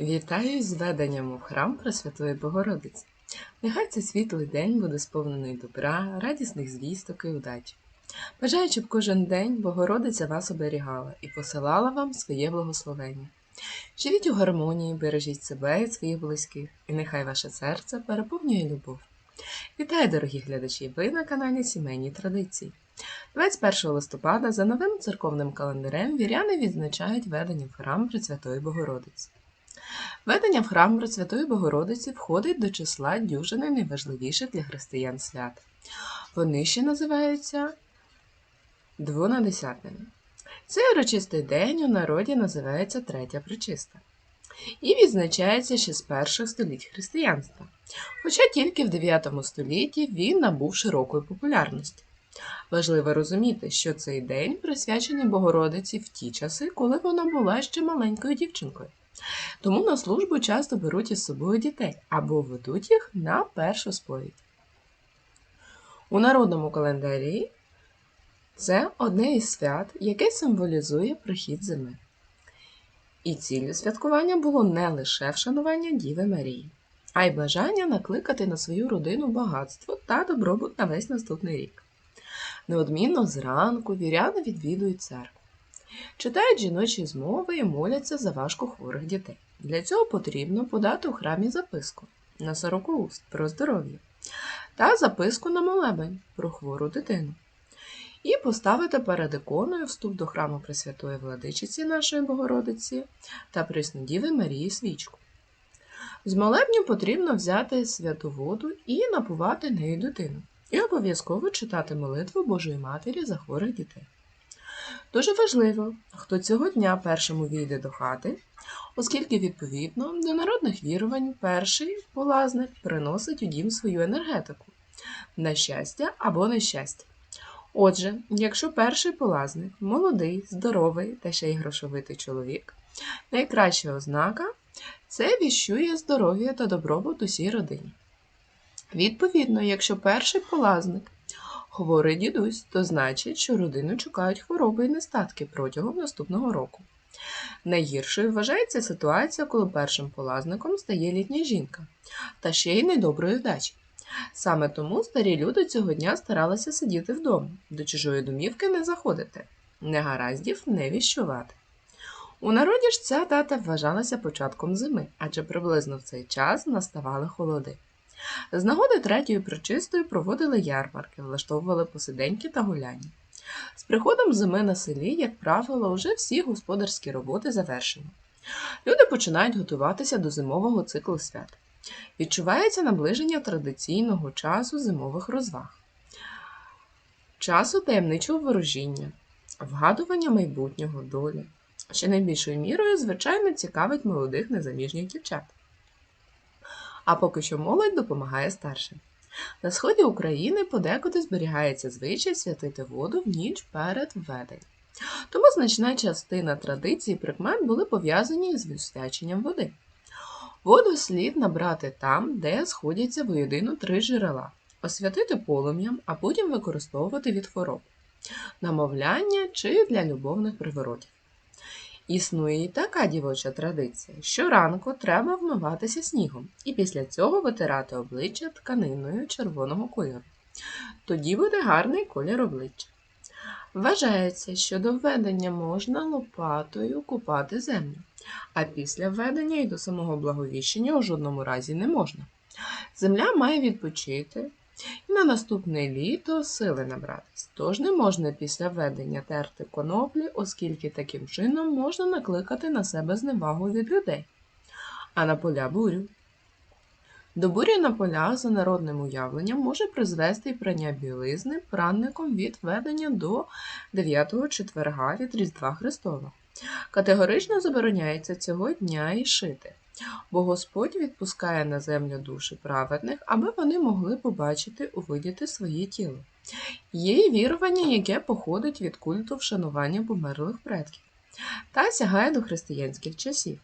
Вітаю з веденням у храм Пресвятої Богородиці. Нехай цей світлий день буде сповнений добра, радісних звісток і удачі. Бажаю, щоб кожен день Богородиця вас оберігала і посилала вам своє благословення. Живіть у гармонії, бережіть себе і своїх близьких, і нехай ваше серце переповнює любов. Вітаю, дорогі глядачі! Ви на каналі Сімейні Традиції. 21 листопада за новим церковним календарем віряни відзначають ведення в храм Пресвятої Богородиці. Ведення в храм Пресвятої Богородиці входить до числа дюжини найважливіших для християн свят. Вони ще називаються двонадесятними. Цей урочистий день у народі називається Третя Пречиста і відзначається ще з перших століть християнства, хоча тільки в 9 столітті він набув широкої популярності. Важливо розуміти, що цей день присвячений Богородиці в ті часи, коли вона була ще маленькою дівчинкою. Тому на службу часто беруть із собою дітей або ведуть їх на першу сповідь. У народному календарі це одне із свят, яке символізує прихід зими. І ціллю святкування було не лише вшанування Діви Марії, а й бажання накликати на свою родину багатство та добробут на весь наступний рік. Неодмінно зранку віряни відвідують церкву. Читають жіночі змови і моляться за важкохворих дітей. Для цього потрібно подати у храмі записку на сороку уст про здоров'я та записку на молебень про хвору дитину. І поставити перед іконою вступ до храму Пресвятої Владичиці нашої Богородиці та Преснодіви Марії свічку. З молебню потрібно взяти святу воду і напувати нею дитину. І обов'язково читати молитву Божої Матері за хворих дітей. Дуже важливо, хто цього дня першому війде до хати, оскільки, відповідно, до народних вірувань перший полазник приносить у дім свою енергетику на щастя або нещастя. Отже, якщо перший полазник молодий, здоровий та ще й грошовитий чоловік, найкраща ознака це віщує здоров'я та добробут усій родині. Відповідно, якщо перший полазник хворий дідусь, то значить, що родину чекають хвороби і нестатки протягом наступного року. Найгіршою вважається ситуація, коли першим полазником стає літня жінка, та ще й недоброї вдачі. Саме тому старі люди цього дня старалися сидіти вдома, до чужої домівки не заходити, негараздів не віщувати. У народі ж ця дата вважалася початком зими, адже приблизно в цей час наставали холоди. З нагоди третьої причистої проводили ярмарки, влаштовували посиденьки та гуляння. З приходом зими на селі, як правило, вже всі господарські роботи завершені. Люди починають готуватися до зимового циклу свят. Відчувається наближення традиційного часу зимових розваг, часу таємничого ворожіння, вгадування майбутнього долі. Ще найбільшою мірою, звичайно, цікавить молодих незаміжніх дівчат. А поки що молодь допомагає старшим. На сході України подекуди зберігається звичай святити воду в ніч перед введенням. Тому значна частина традицій прикмет були пов'язані з відсвяченням води. Воду слід набрати там, де сходяться воєдино три джерела, освятити полум'ям, а потім використовувати від хвороб, намовляння чи для любовних приворотів. Існує і така дівоча традиція. Щоранку треба вмиватися снігом і після цього витирати обличчя тканиною червоного кольору. Тоді буде гарний колір обличчя. Вважається, що до введення можна лопатою купати землю, а після введення і до самого благовіщення у жодному разі не можна. Земля має відпочити і на наступне літо сили набратись. Тож не можна після введення терти коноплі, оскільки таким чином можна накликати на себе зневагу від людей, а на поля бурю. До бурі на поля за народним уявленням може призвести й прання білизни пранником від введення до 9-го четверга від Різдва Христова. Категорично забороняється цього дня і шити, бо Господь відпускає на землю душі праведних, аби вони могли побачити, увидіти своє тіло. Є й вірування, яке походить від культу вшанування померлих предків та сягає до християнських часів.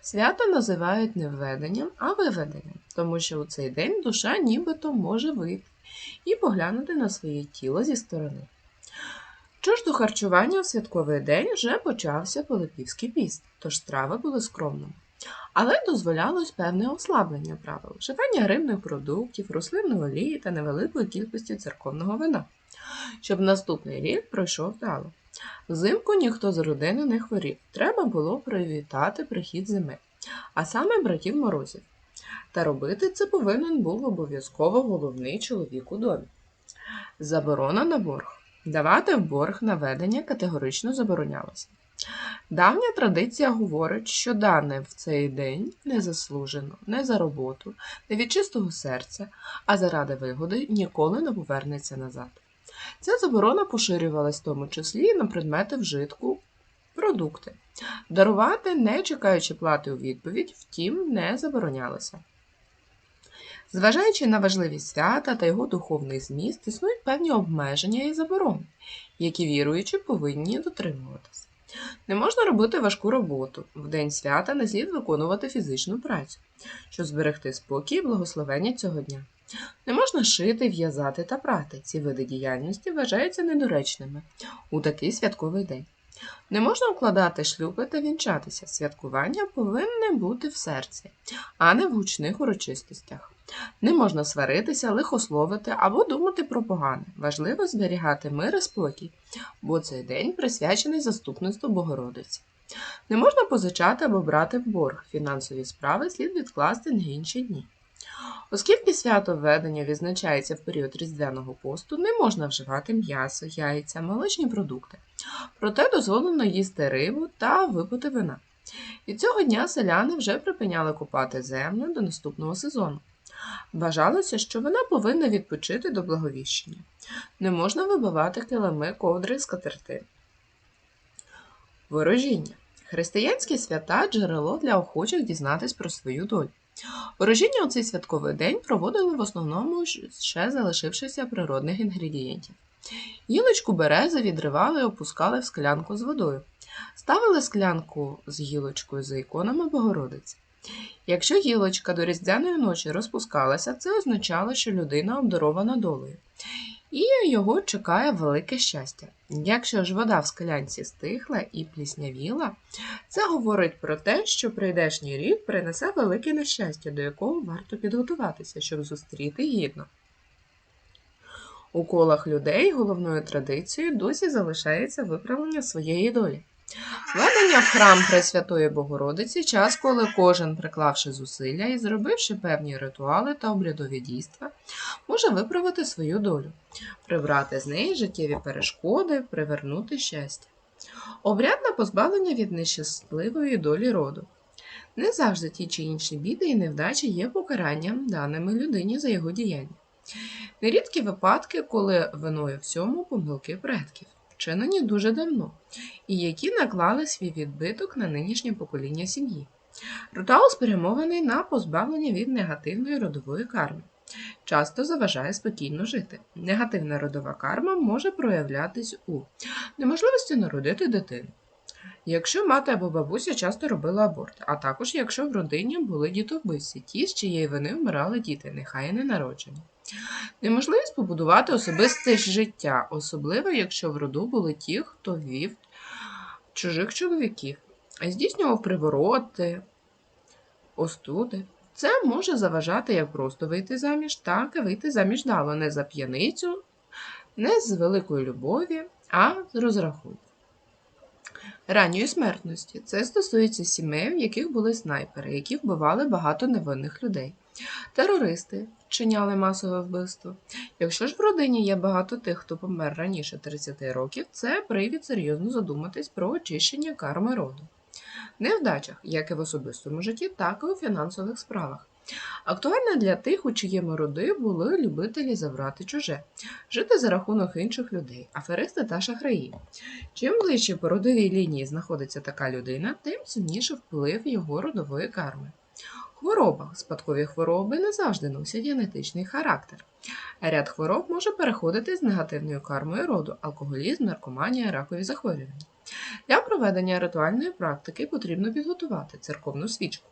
Свято називають не введенням, а виведенням, тому що у цей день душа нібито може вийти і поглянути на своє тіло зі сторони. Що ж до харчування у святковий день вже почався Пилипівський піст, тож страви були скромними. Але дозволялось певне ослаблення правил, вживання рибних продуктів, рослинної олії та невеликої кількості церковного вина, щоб наступний рік пройшов вдало. Взимку ніхто з родини не хворів. Треба було привітати прихід зими, а саме братів морозів. Та робити це повинен був обов'язково головний чоловік у домі. Заборона на борг. Давати в борг наведення категорично заборонялося. Давня традиція говорить, що дане в цей день не заслужено, не за роботу, не від чистого серця, а заради вигоди ніколи не повернеться назад. Ця заборона поширювалась в тому числі на предмети вжитку, продукти. Дарувати, не чекаючи плати у відповідь, втім, не заборонялося. Зважаючи на важливість свята та його духовний зміст, існують певні обмеження і заборони, які віруючі повинні дотримуватися. Не можна робити важку роботу. В день свята не слід виконувати фізичну працю, щоб зберегти спокій і благословення цього дня. Не можна шити, в'язати та прати. Ці види діяльності вважаються недоречними у такий святковий день. Не можна укладати шлюби та вінчатися. Святкування повинне бути в серці, а не в гучних урочистостях. Не можна сваритися, лихословити або думати про погане. Важливо зберігати мир і спокій, бо цей день присвячений заступництву Богородиці. Не можна позичати або брати в борг. Фінансові справи слід відкласти на інші дні. Оскільки свято введення відзначається в період різдвяного посту, не можна вживати м'ясо, яйця, молочні продукти. Проте дозволено їсти рибу та випити вина. Від цього дня селяни вже припиняли купати землю до наступного сезону. Вважалося, що вона повинна відпочити до благовіщення. Не можна вибивати килими ковдри з катертин. Ворожіння. Християнські свята джерело для охочих дізнатись про свою долю. Ворожіння у цей святковий день проводили в основному ще залишившися природних інгредієнтів. Гілочку берези відривали і опускали в склянку з водою. Ставили склянку з гілочкою за іконами Богородиці. Якщо гілочка до різдвяної ночі розпускалася, це означало, що людина обдарована долею, і його чекає велике щастя. Якщо ж вода в склянці стихла і пліснявіла, це говорить про те, що прийдешній рік принесе велике нещастя, до якого варто підготуватися, щоб зустріти гідно. У колах людей головною традицією досі залишається виправлення своєї долі. Введення в храм Пресвятої Богородиці час, коли кожен, приклавши зусилля і зробивши певні ритуали та обрядові дійства, може виправити свою долю, прибрати з неї життєві перешкоди, привернути щастя. Обряд на позбавлення від нещасливої долі роду. Не завжди ті чи інші біди і невдачі є покаранням даними людині за його діяння. Нерідкі випадки, коли виною всьому помилки предків, вчинені дуже давно, і які наклали свій відбиток на нинішнє покоління сім'ї. Ритуал спрямований на позбавлення від негативної родової карми. Часто заважає спокійно жити. Негативна родова карма може проявлятись у неможливості народити дитину. Якщо мати або бабуся часто робила аборти, а також якщо в родині були дітовбивці, ті, з чиєї вини вмирали діти, нехай і не народжені. Неможливість побудувати особисте життя, особливо якщо в роду були ті, хто вів чужих чоловіків, здійснював привороти, остуди. Це може заважати як просто вийти заміж, так і вийти заміж дало не за п'яницю, не з великої любові, а з розрахунку. Ранньої смертності це стосується сімей, в яких були снайпери, які вбивали багато невинних людей. Терористи вчиняли масове вбивство. Якщо ж в родині є багато тих, хто помер раніше 30 років, це привід серйозно задуматись про очищення карми роду. Не в дачах, як і в особистому житті, так і у фінансових справах. Актуальна для тих, у чиєму роди були любителі забрати чуже, жити за рахунок інших людей, аферисти та шахраї. Чим ближче по родовій лінії знаходиться така людина, тим сильніше вплив його родової карми. Хвороба. Спадкові хвороби не завжди носять генетичний характер. Ряд хвороб може переходити з негативною кармою роду алкоголізм, наркоманія, ракові захворювання. Для проведення ритуальної практики потрібно підготувати церковну свічку.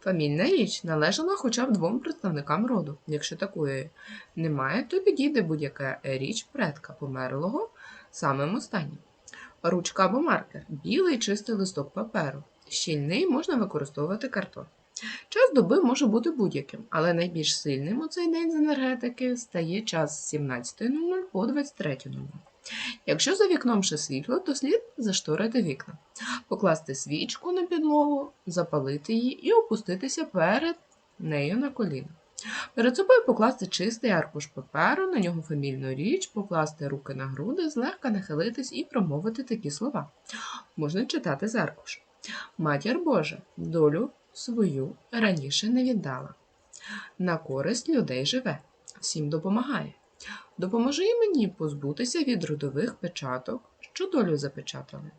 Фамільна річ належала хоча б двом представникам роду. Якщо такої немає, то підійде будь-яка річ предка померлого самим останнім. Ручка або маркер білий чистий листок паперу, щільний, можна використовувати картон. Час доби може бути будь-яким, але найбільш сильним у цей день з енергетики стає час з 17.00 по 23.00. Якщо за вікном ще світло, то слід зашторити вікна, покласти свічку на підлогу, запалити її і опуститися перед нею на коліна. Перед собою покласти чистий аркуш паперу, на нього фамільну річ, покласти руки на груди, злегка нахилитись і промовити такі слова. Можна читати з аркушу. Матір Божа, долю свою раніше не віддала. На користь людей живе, всім допомагає. Допоможи і мені позбутися від родових печаток, що долю запечатали.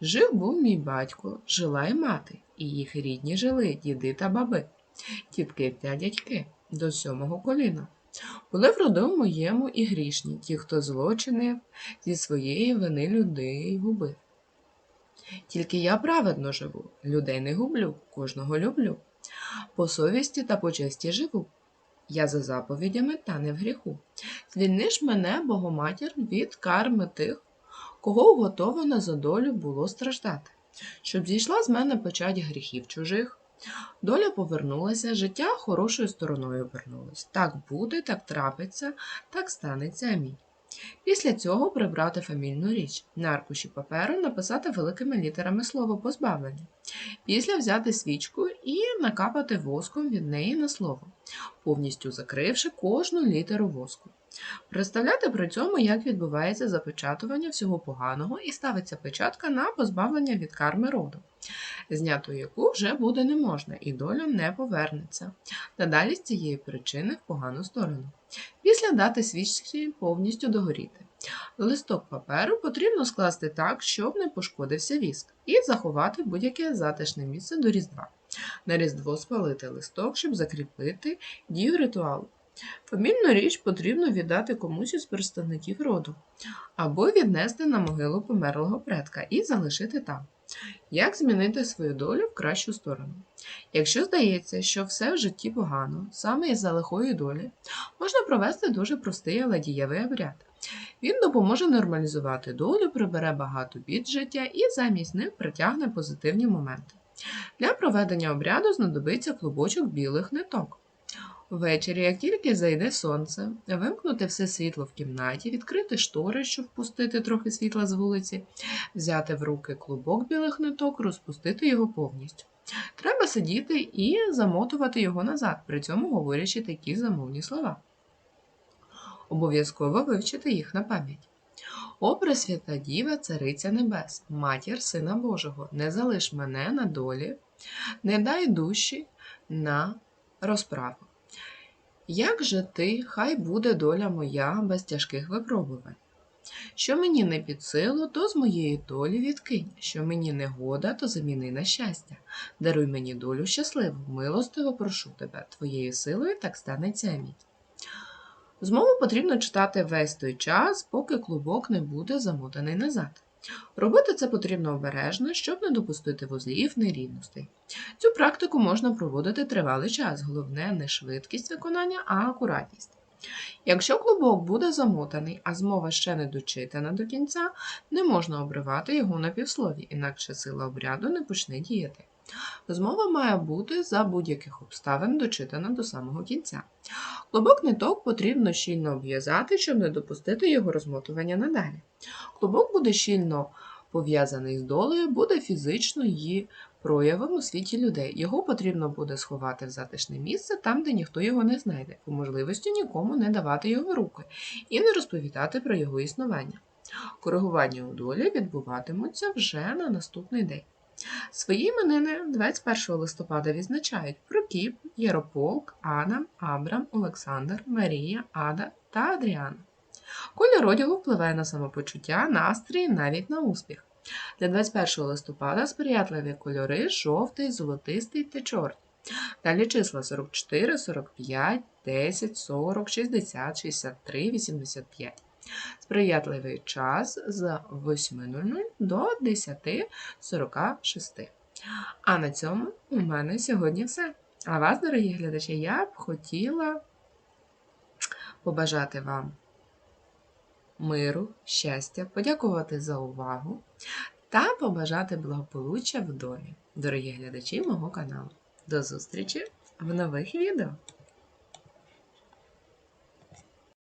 Жив був мій батько, жила й мати, і їх рідні жили, діди та баби, тітки та дядьки до сьомого коліна. Були в роду моєму і грішні, ті, хто злочинив зі своєї вини людей губив. Тільки я праведно живу, людей не гублю, кожного люблю. По совісті та по честі живу. Я за заповідями та не в гріху. Звільни ж мене, Богоматір, від карми тих, кого уготовано за долю було страждати, щоб зійшла з мене печать гріхів чужих. Доля повернулася, життя хорошою стороною обернулось. Так буде, так трапиться, так станеться. Амінь. Після цього прибрати фамільну річ, на аркуші паперу написати великими літерами слово позбавлення. Після взяти свічку і накапати воском від неї на слово, повністю закривши кожну літеру воску. Представляти при цьому, як відбувається запечатування всього поганого і ставиться печатка на позбавлення від карми роду, зняту яку вже буде не можна, і доля не повернеться. Надалі з цієї причини в погану сторону. Після дати свічці повністю догоріти. Листок паперу потрібно скласти так, щоб не пошкодився віск, і заховати будь-яке затишне місце до Різдва. На Різдво спалити листок, щоб закріпити дію ритуалу. Фамільну річ потрібно віддати комусь із представників роду, або віднести на могилу померлого предка і залишити там. Як змінити свою долю в кращу сторону? Якщо здається, що все в житті погано, саме із-за лихої долі, можна провести дуже простий, але дієвий обряд. Він допоможе нормалізувати долю, прибере багато бід життя і замість них притягне позитивні моменти. Для проведення обряду знадобиться клубочок білих ниток. Ввечері, як тільки зайде сонце, вимкнути все світло в кімнаті, відкрити штори, щоб впустити трохи світла з вулиці, взяти в руки клубок білих ниток, розпустити його повністю. Треба сидіти і замотувати його назад, при цьому говорячи такі замовні слова. Обов'язково вивчити їх на пам'ять. О, Пресвята Діва, Цариця Небес, Матір Сина Божого, не залиш мене на долі, не дай душі на розправу. Як же ти, хай буде доля моя без тяжких випробувань. Що мені не під силу, то з моєї долі відкинь, що мені не года, то заміни на щастя. Даруй мені долю щасливу, милостиво прошу тебе, твоєю силою так станеться амінь. Змову потрібно читати весь той час, поки клубок не буде замотаний назад. Робити це потрібно обережно, щоб не допустити вузлів нерівностей. Цю практику можна проводити тривалий час, головне не швидкість виконання, а акуратність. Якщо клубок буде замотаний, а змова ще не дочитана до кінця, не можна обривати його на півслові, інакше сила обряду не почне діяти. Змова має бути за будь-яких обставин дочитана до самого кінця. Клубок ниток потрібно щільно обв'язати, щоб не допустити його розмотування надалі. Клубок буде щільно пов'язаний з долею, буде фізично її проявом у світі людей. Його потрібно буде сховати в затишне місце, там, де ніхто його не знайде, по можливості нікому не давати його руки і не розповідати про його існування. Коригування у долі відбуватимуться вже на наступний день. Свої іменини 21 листопада відзначають Прокіп, Єрополк, Адам, Абрам, Олександр, Марія, Ада та Адріана. Колір одягу впливає на самопочуття, настрій, навіть на успіх. Для 21 листопада сприятливі кольори жовтий, золотистий та чорний. Далі числа 44, 45, 10, 40, 60, 63, 85. Сприятливий час з 8.00 до 10.46. А на цьому у мене сьогодні все. А вас, дорогі глядачі, я б хотіла побажати вам миру, щастя, подякувати за увагу та побажати благополуччя в домі. дорогі глядачі мого каналу. До зустрічі в нових відео!